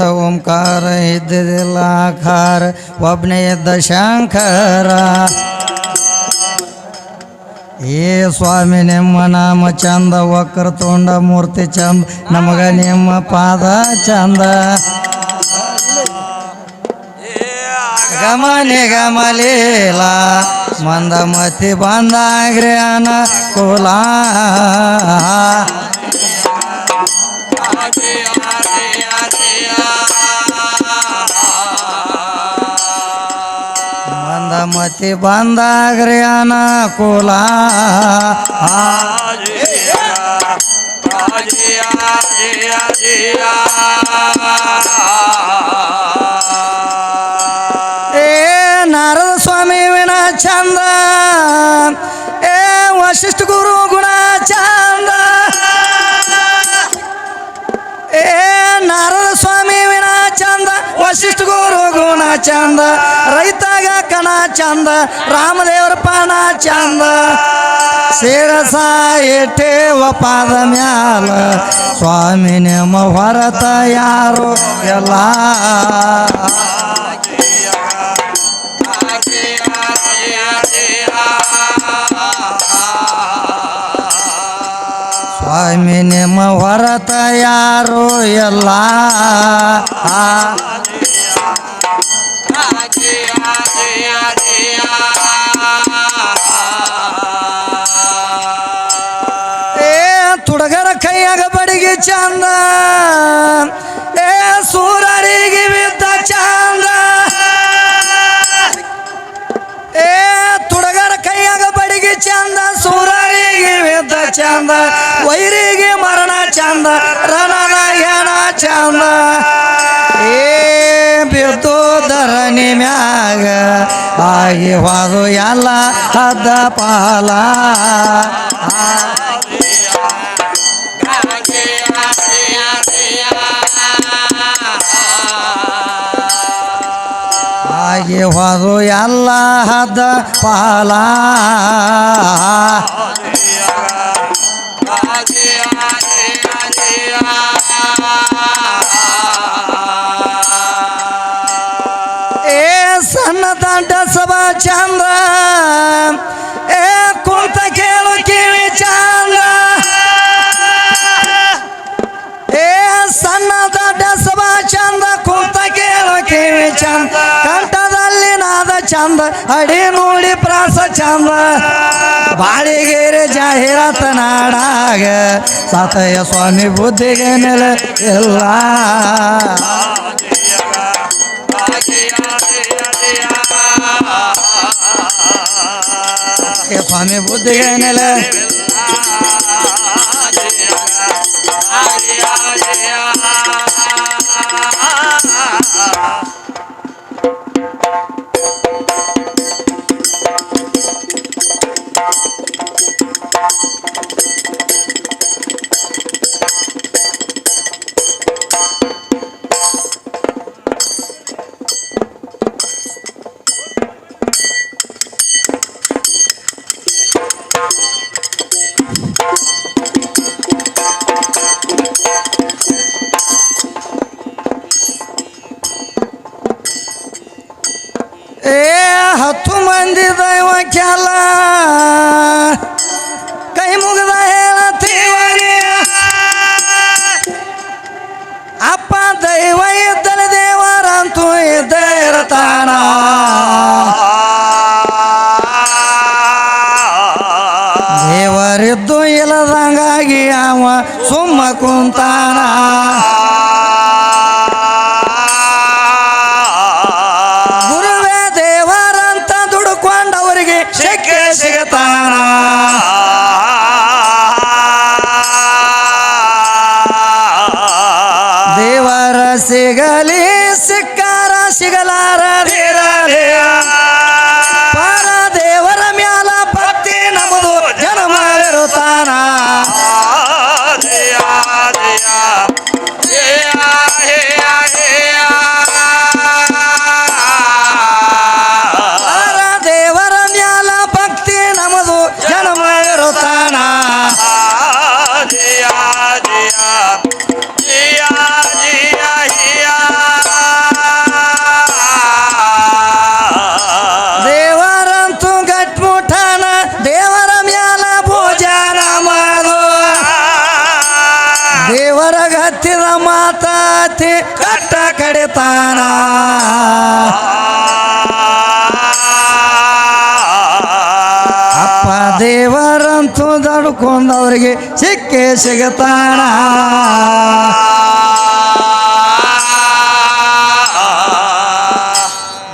ಓಂಕಾರ ಇದ್ದಿದ್ದಿಲ್ಲ ಆಕಾರ ಒಬ್ಬನೇ ಇದ್ದ ಶಂಕರ ಏ ಸ್ವಾಮಿ, ನಿಮ್ಮ ನಾಮ ಚಂದ, ವಕ್ರ ತೊಂಡ, ಮೂರ್ತಿ ಚಂದ, ನಮಗ ನಿಮ್ಮ ಪಾದ ಚಂದ. ಗಮನೆ ಗಮಲೀಲ ಮಂದ ಮತಿ ಬಂದಾಗ್ರಿ ಅನುಕೂಲ ಮಂದ ಮತಿ ಬಂದಾಗ್ರಿ ಅನುಕೂಲ. ಏ ನಾರದ ಸ್ವಾಮಿ ವಿನ ಚಂದ. ಏ ವಶಿಷ್ಠ ಗುರು ಚಂದ ಗೋರು ಗುರು ಗುಣ ಚಂದ. ರೈತಾಗ ಕಣ ಚಂದ, ರಾಮದೇವರ ಪಾನ ಚಂದ. ಶಿರಸ ಇಟ್ಟೇವ ಪಾದ ಮ್ಯಾಲ, ಸ್ವಾಮಿ ನಿಮ್ಮ ಹೊರತ ಯಾರು? ಎಲ್ಲ ಸ್ವಾಮಿ ನಿಮ್ಮ ಹೊರತ ಯಾರು? ಎಲ್ಲ ಏ, ತುಡಗರ ಕೈಯಾಗ ಬಡಿಗೆ ಚಂದ. ಏ, ಸೂರರಿಗೆ ಬಿದ್ದ ಚಂದ. ಏ, ತುಡಗರ ಕೈಯಾಗ ಬಡಿಗೆ ಚಂದ, ಸೂರರಿಗೆ ಬಿದ್ದ ಚಂದ. ವೈರಿಗೆ ಮರಣ ಚಂದ ರಣನ ಏನ ಚಂದ. ಏ ಬಿದ್ದು ಧರಣಿ ಮ್ಯಾಗ ಆಗಿ ವಾದು ಎಲ್ಲ ಹದ್ದ ಪಾಲ. ಆಗಿ ವಾದು ಎಲ್ಲ ಹದ್ದ ಪಾಲ. ಚಂದ. ಅಡಿ ನೋಡಿ ಪ್ರಾಸ ಚಂದ. ಬಾಳಿಗೆರೆ ಜಾಹೀರಾತ ನಾಡಾಗ ಸಾತಯ್ಯ ಸ್ವಾಮಿ ಬುದ್ಧಿಗೆ ನೆಲೆ ಇಲ್ಲ. ಏ ಸ್ವಾಮಿ ಬುದ್ಧಿಗೆ ನೆಲೆ ಕೆಲ ಕೈ ಮುಗಿದ ಹೇಳತ್ತೀವರಿ ಅಪ್ಪ ದೈವ ಇದ್ದಲೆ ದೇವರಂತೂ ಇದ್ದೇ ಇರ್ತಾನ. ದೇವರಿದ್ದು ಇಲ್ಲದಂಗಾಗಿ ಅವ ಸುಮ್ಮ ಕುಂತಾನ. galera. ಅಪ್ಪ ದೇವರಂತೂ ದಡ್ಕೊಂಡವ್ರಿಗೆ ಸಿಕ್ಕೇ ಸಿಗತಾಣ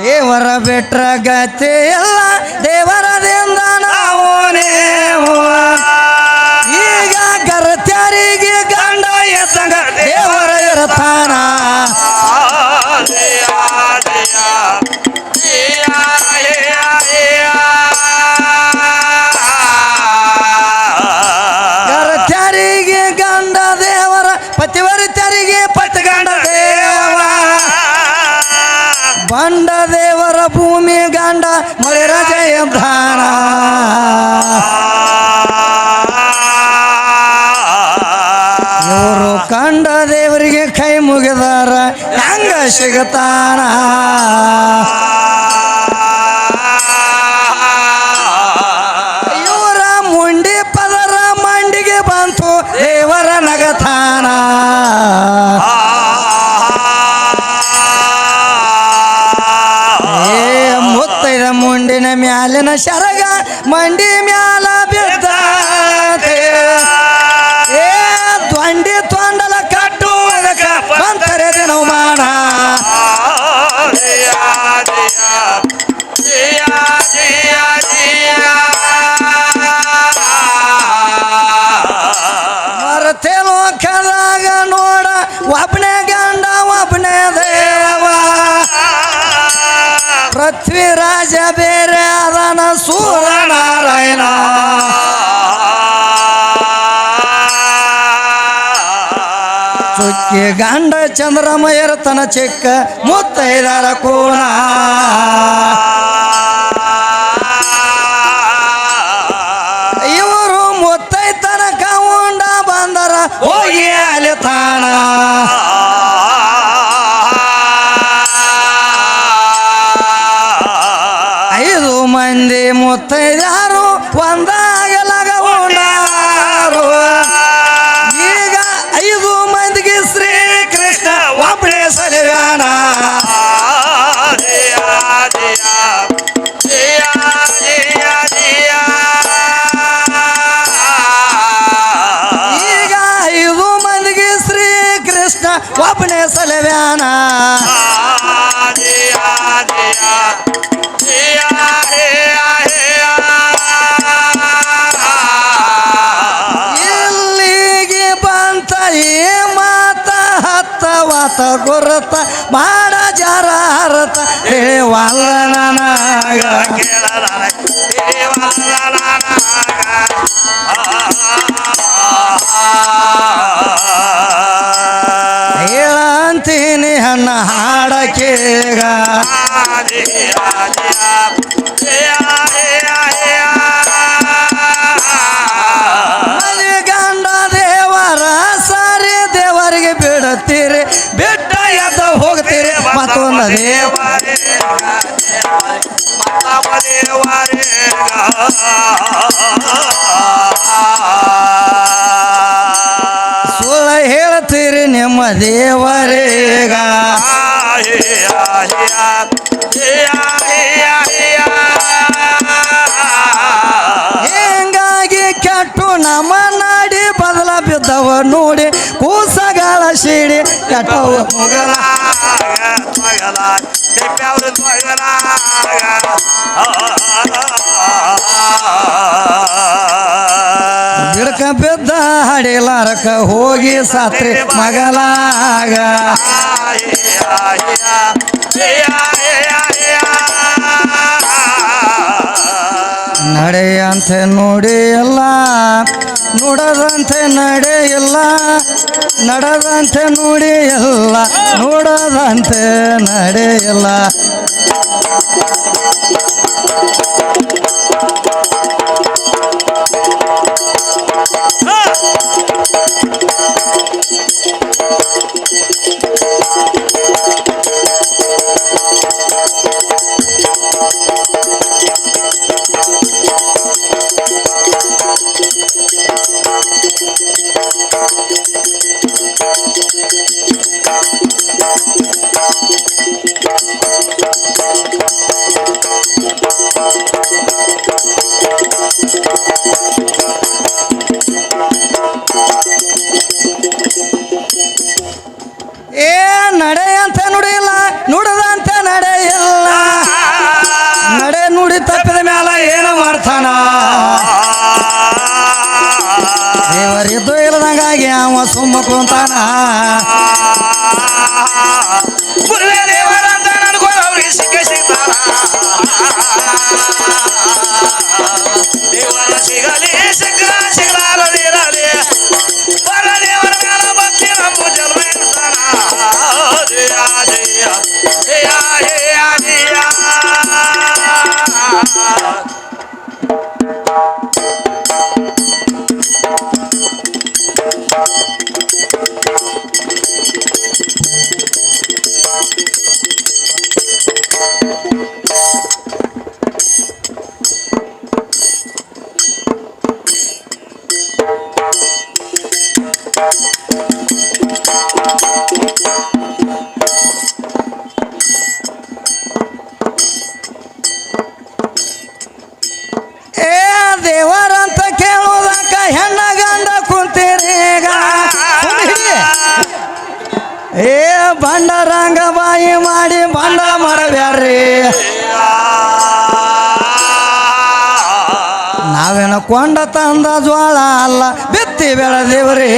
ದೇವರ ಬಿಟ್ರ ಗತಿ ಎಲ್ಲ ದೇವರದಿಂದ ನಾವು ಈಗ ಗರತ್ಯಾರಿಗೆ ಗಂಡ ಎತ್ತಂಗ ದೇವರ ಇರತಾನ ಗಂಡ ರಜೆಯ ಪ್ರಾಣ. ಇವರು ಕಂಡ ದೇವರಿಗೆ ಕೈ ಮುಗಿದಾರ ಹೆಂಗ ಸಿಗತಾನ. ಮ್ಯಾಲಿನ ಶರಗ ಮಂಡಿ ಮ್ಯಾಲ ಬಿದ್ದಾತೆ ಏ ದ್ವಂಡಿ ತೊಂಡಲ ಕಟ್ಟುವುದಕ್ಕ ಬಂತರೆ ದಿನಮಾನ ಮರತೆ ಲೋಕದಾಗ ನೋಡ ಒಬ್ಬನೇ ಗಂಡ ಒಬ್ಬನೇ ದೇವ ಪೃಥ್ವಿರಾಜ ಗಂಡ ಚಂದ್ರಮಯ್ಯರ ತನ ಚಿಕ್ಕ ಮುತ್ತೈದರ ಕೋಣ. ಇವರು ಮುತ್ತೈತನ ಕೌಂಡ ಬಂದರ ಹೋಗಿ ತಾಣ. ಐದು ಮಂದಿ ಮುತ್ತೈದಾರು ಒಬ್ಬನೇ ಇಲ್ಲಿಗೆ ಬಂತ ಈ ಮಾತ ಹತ್ತ ವಾತ ಗುರುತ ಮಾಡ ಜರ ಹರತ. ಹೇ ನನಗ ಹೇಳಂತೀನಿ ಮನೆ ಗಂಡ ದೇವರ ಸಾರಿ ದೇವರಿಗೆ ಬಿಡುತ್ತೀರಿ ಬಿಟ್ಟ ಎದ್ದ ಹೋಗ್ತೀರಿ ಮತ್ತೊಂದು ಹೇಳ್ತೀರಿ ನಿಮ್ಮ ದೇವರೇಗ ನೋಡಿ ಕೂಸಗಳ ಸಿಡಿ ಕೆಟ್ಟವ ಮುಗಲ ಗಿಡಕ ಬಿದ್ದ ಹಡಿಲಾರಕ ಹೋಗಿ ಸಾತ್ರಿ ಮಗಲಾಗ ನಡೆಯಂತೆ ನೋಡಿ ಎಲ್ಲ ನೋಡದಂತೆ ನಡೆಯಲ್ಲ ನಡೆದಂತೆ ನೋಡಿ ಎಲ್ಲ ನೋಡದಂತೆ ನಡೆಯಿಲ್ಲ ಇರ್ತಾನ ಗುರುವೇ ದೇವರಂತ ನನ್ಕೊಳ್ಳೋರಿಗೆ ಸಿಕ್ಕ ಸಿಗ್ತಾರ ದೇವರ ಸಿಗಲಿ ಸಿಕ್ಕ ಕೊಂಡ ತಂದ ಜ್ವಾಳ ಅಲ್ಲ, ಬಿತ್ತಿ ಬೆಳೆದೇವ್ರಿ.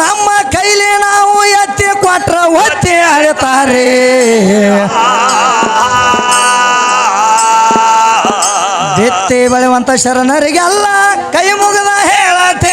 ನಮ್ಮ ಕೈಲಿ ನಾವು ಎತ್ತಿ ಕೊಟ್ರ ಒತ್ತಿ ಅಳಿತಾರೆ ಬಿತ್ತಿ ಬೆಳೆಯುವಂತ ಶರಣರಿಗೆಲ್ಲ ಕೈ ಮುಗಿದ ಹೇಳತೇನೆ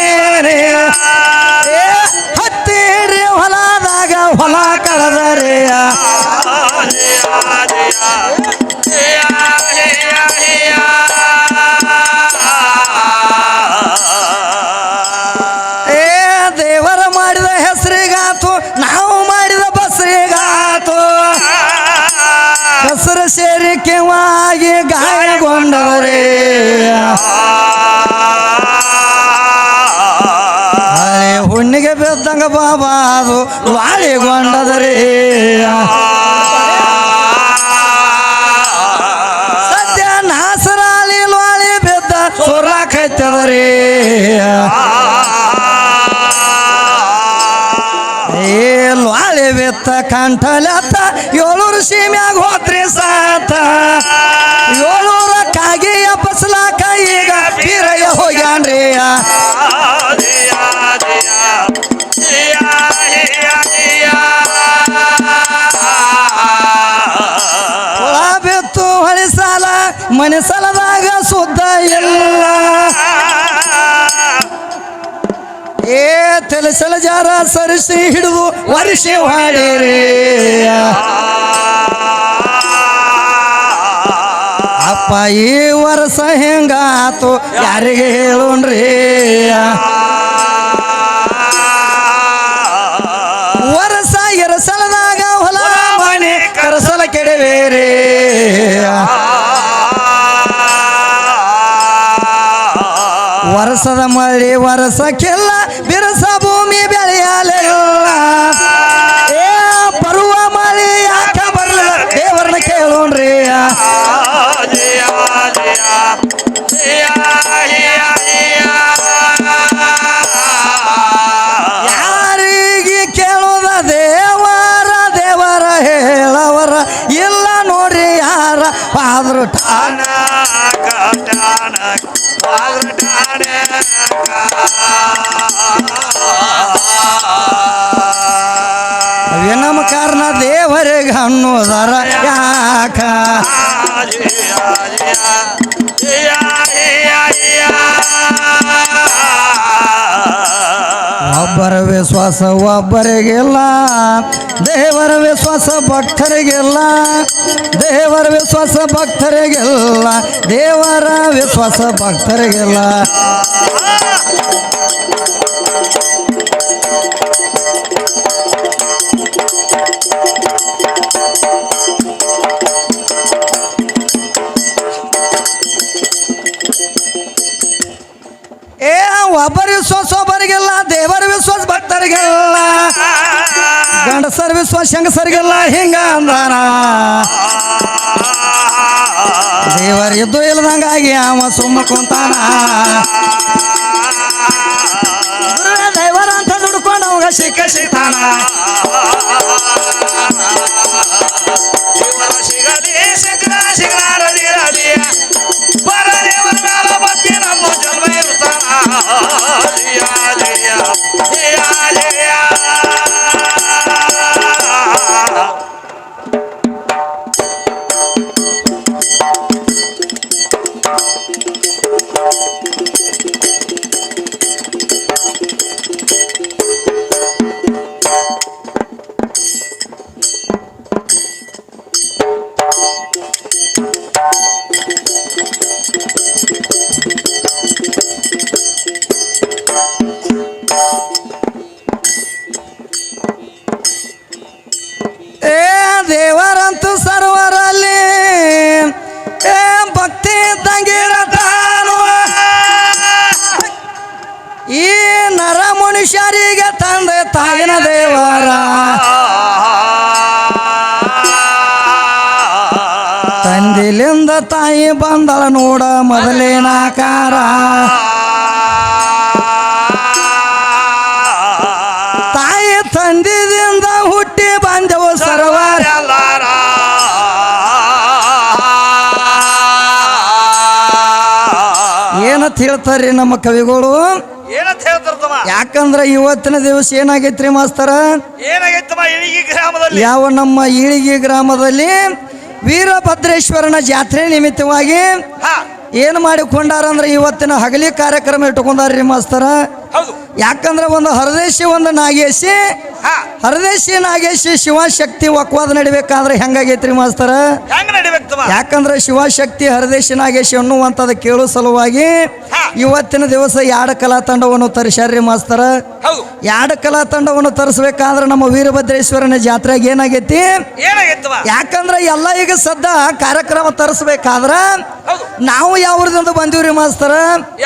ಗಾಯಗೊಂಡವರೇ ಹುಣ್ಣಿಗೆ ಬಿದ್ದಂಗ ಬಾಬಾ ಅದು ವಾಳಿಗೊಂಡದರೇ ಲಾಳಿ ಬಿತ್ತ ಕಂಠಲತ್ತ ಏಳೂರು ಸೀಮ್ಯಾಗ ಹೋತ್ರಿ ಸಾತ. ಏಳೂರ ಕಾಗಿ ಅಪ್ಪಸ್ಲಾಕ ಈಗ ಬೀರಯ್ಯ ಹೋಗ್ಯಾನ್ರಿ. ಹುಳ ಬಿತ್ತು ಹೊಳಿ ಸಾಲ ತೆಲಸಲ ಸಲಜಾರ ಸರಿಸಿ ಹಿಡಿದು ವರ್ಷೆ ಮಾಡಿರಿ ಅಪ್ಪ, ಈ ವರ್ಷ ಹೆಂಗಾತು? ಯಾರಿಗೆ ಹೇಳೋಣ್ರಿ? ವರ್ಷ ಎರಸಲದಾಗ ಹೊಲ ಮನೆ ಕರಸಲ ಕೆಡವೇರಿ. ವರ್ಷದ ಮಳಿ, ವರ್ಷಕ್ಕೆಲ್ಲ ಕಾರಣ ದೇವರಿಗೆ ಅನ್ನೋದರ ಯಾಕ ಒಬ್ಬರ ವಿಶ್ವಾಸ ಒಬ್ಬರಿಗಿಲ್ಲ ದೇವರ ವಿಶ್ವಾಸ ಭಕ್ತರಿಗಿಲ್ಲ ದೇವರ ವಿಶ್ವಾಸ ಭಕ್ತರಿಗಿಲ್ಲ ದೇವರ ವಿಶ್ವಾಸ ಭಕ್ತರಿಗಿಲ್ಲ ಒಬ್ಬರ ವಿಶ್ವಾಸ, ಒಬ್ಬರಿಗೆಲ್ಲ, ದೇವರ ವಿಶ್ವಾಸ, ಭಕ್ತರಿಗೆಲ್ಲ. ಗಂಡಸರ ವಿಶ್ವಾಸ ಹೆಂಗಸರಿಗೆಲ್ಲ ಹಿಂಗ ಅಂದಾನ. ದೇವರ ಇದ್ದು ಇಲ್ಲದಂಗಾಗಿ ಅವ ಸುಮ್ಮ ಕುಂತಾನ. ದೇವರ ಅಂತ ದುಡ್ಕೊಂಡು ಅವಾಗ ಸಿಕ್ಕ ಸಿಗ್ತಾನ. ಸಿಗ್ರ ಸಿಕ್ಕ ಮನುಷ್ಯರಿಗೆ ತಂದೆ ತಾಯಿನ ದೇವರ. ತಂದಿಲಿಂದ ತಾಯಿ ಬಂದಳ ನೋಡ ಮೊದಲೇನಾಕಾರ ತಾಯಿ ತಂದಿದಿಂದ ಹುಟ್ಟಿ ಬಂದೆವು ಸರ್ವಾರ. ಏನಂತ ಹೇಳ್ತಾರೆ ನಮ್ಮ ಕವಿಗಳು? ಯಾಕಂದ್ರ ಇವತ್ತಿನ ದಿವಸ ಏನಾಗೈತ್ರಿ ಮಾಸ್ತರ? ಏನಾಗೈತಮ್ಮ ಗ್ರಾಮದಲ್ಲಿ? ಯಾವ ನಮ್ಮ ಈಳಿಗಿ ಗ್ರಾಮದಲ್ಲಿ ವೀರಭದ್ರೇಶ್ವರನ ಜಾತ್ರೆ ನಿಮಿತ್ತವಾಗಿ ಏನ್ ಏನು ಮಾಡಿಕೊಂಡಾರಂದ್ರೆ ಇವತ್ತಿನ ಹಗಲಿ ಕಾರ್ಯಕ್ರಮ ಇಟ್ಟುಕೊಂಡಾರ್ರಿ ಮಾಸ್ತರ? ಯಾಕಂದ್ರೆ ಒಂದು ಹರದೇಶಿ ಒಂದು ನಾಗೇಶಿ ಹರದೇಶಿ ನಾಗೇಶಿ ಶಿವಶಕ್ತಿ ಒಕ್ವಾದ ನಡಿಬೇಕಾದ್ರೆ ಹೆಂಗಾಗೈತ್ರಿ ಮಾಸ್ತರ? ಹೆಂಗ್ ನಡಿಬೇಕು ಯಾಕಂದ್ರೆ ಶಿವಶಕ್ತಿ ಹರದೇಶಿ ನಾಗೇಶಿ ಅನ್ನುವಂಥದ್ದು ಕೇಳೋ ಸಲುವಾಗಿ ಇವತ್ತಿನ ದಿವಸ ಯಾಡ ಕಲಾ ತಂಡವನ್ನು ತರಿಸ್ಯಾರ್ರಿ ಮಾಸ್ತರ. ಯಾಡ ಕಲಾ ತಂಡವನ್ನು ತರಿಸ್ಬೇಕಾದ್ರೆ ನಮ್ಮ ವೀರಭದ್ರೇಶ್ವರನ ಜಾತ್ರೆಗೆ ಏನಾಗೈತಿ? ಯಾಕಂದ್ರೆ ಎಲ್ಲ ಈಗ ಸದ್ದ ಕಾರ್ಯಕ್ರಮ ತರಿಸ್ಬೇಕಾದ್ರ ನಾವು ಯಾವ ಊರದಿಂದ ಬಂದೀವ್ರಿ ಮಾಸ್ತರ?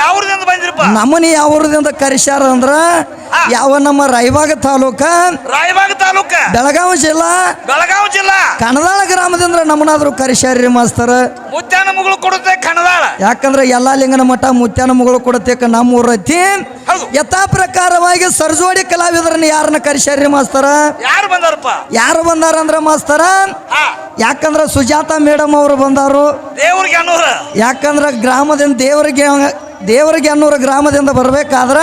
ಯಾವ್ರಿಂದ ಬಂದಿರಪ್ಪ? ನಮ್ಮನಿ ಯಾವ ಊರದಿಂದ ಕರಿಸ್ಯಾರ ಅಂದ್ರ. ಯಾವ ನಮ್ಮ ರಾಯಬಾಗ ತಾಲೂಕ? ರಾಯಬಾಗ ತಾಲೂಕ. ಬೆಳಗಾವಿ ಜಿಲ್ಲಾ? ಬೆಳಗಾವಿ ಜಿಲ್ಲಾ. ಕಣದಾಳ ಗ್ರಾಮದಿಂದ ನಮ್ಮನಾದ್ರು ಕರಿಶಾರಿ ಮಾಸ್ತರ? ಮುತ್ಯಾನ ಮುಗಳು ಕೊಡುತ್ತೆ ಕಣದಾಳ. ಯಾಕಂದ್ರೆ ಎಲ್ಲಾ ಲಿಂಗನ ಮಠ ಮುತ್ಯಾನ ಮಗಳು ಕೊಡುತ್ತೆ ನಮ್ಮ ಊರ ಐತಿ ಯಥಾ ಪ್ರಕಾರವಾಗಿ ಸರ್ಜೋಡಿ ಕಲಾವಿದರನ್ನ ಯಾರನ್ನ ಕರಿಶಾರಿ ಮಾಸ್ತರ? ಯಾರು ಬಂದಾರಪ್ಪ? ಯಾರು ಬಂದಾರಂದ್ರ ಮಾಸ್ತರ? ಹಾ. ಯಾಕಂದ್ರ ಸುಜಾತ ಮೇಡಮ್ ಅವರು ಬಂದಾರು. ದೇವ್ರಿಗೆ ಯಾಕಂದ್ರ ಗ್ರಾಮದಿಂದ ದೇವರಿಗೆ ದೇವರಿಗೆ ಅನ್ನೋರು ಗ್ರಾಮದಿಂದ ಬರ್ಬೇಕಾದ್ರ